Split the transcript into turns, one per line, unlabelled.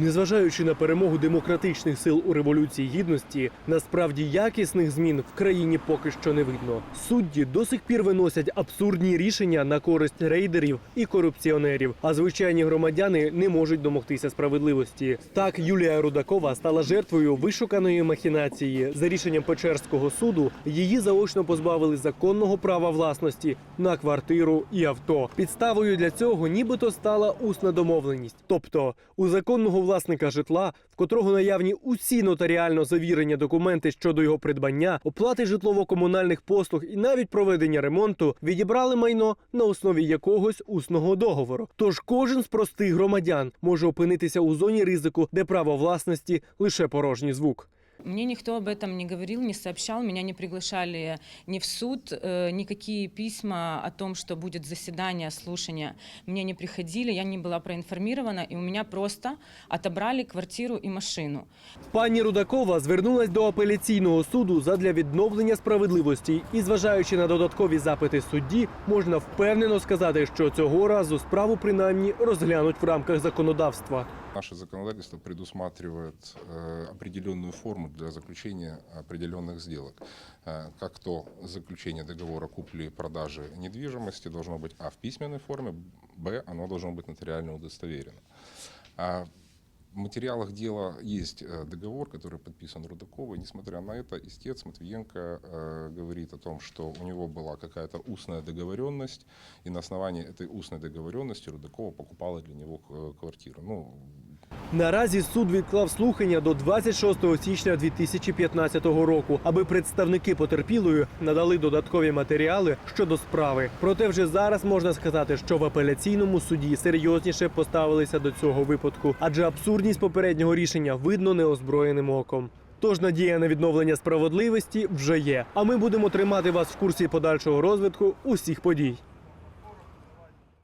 Незважаючи на перемогу демократичних сил у революції гідності, насправді якісних змін в країні поки що не видно. Судді до сих пір виносять абсурдні рішення на користь рейдерів і корупціонерів, а звичайні громадяни не можуть домогтися справедливості. Так Юлія Рудакова стала жертвою вишуканої махінації. За рішенням Печерського суду її заочно позбавили законного права власності на квартиру і авто. Підставою для цього нібито стала усна домовленість, тобто у законного власника житла, в котрого наявні усі нотаріально завірені документи щодо його придбання, оплати житлово-комунальних послуг і навіть проведення ремонту, відібрали майно на основі якогось усного договору. Тож кожен з простих громадян може опинитися у зоні ризику, де право власності лише порожній звук.
Мне никто об этом не говорил, не сообщал, меня не приглашали ни в суд, э, никакие письма о том, что будет заседание, слушание, мне не приходили, я не была проинформирована, и у меня просто отобрали квартиру и машину.
Пані Рудакова звернулась до апеляційного суду задля відновлення справедливості, і, зважаючи на додаткові запити судді, можна впевнено сказати, що цього разу справу принаймні розглянуть в рамках законодавства.
Наше законодательство предусматривает э, определенную форму для заключения определенных сделок. Э, как то заключение договора купли-продажи недвижимости должно быть а в письменной форме, б оно должно быть нотариально удостоверено. А в материалах дела есть э, договор, который подписан Рудаковой. Несмотря на это, истец Матвиенко э, говорит о том, что у него была какая-то устная договоренность, и на основании этой устной договоренности Рудакова покупала для него э, квартиру. Ну,
Наразі суд відклав слухання до 26 січня 2015 року, аби представники потерпілої надали додаткові матеріали щодо справи. Проте вже зараз можна сказати, що в апеляційному суді серйозніше поставилися до цього випадку, адже абсурдність попереднього рішення видно неозброєним оком. Тож надія на відновлення справедливості вже є. А ми будемо тримати вас в курсі подальшого розвитку усіх подій.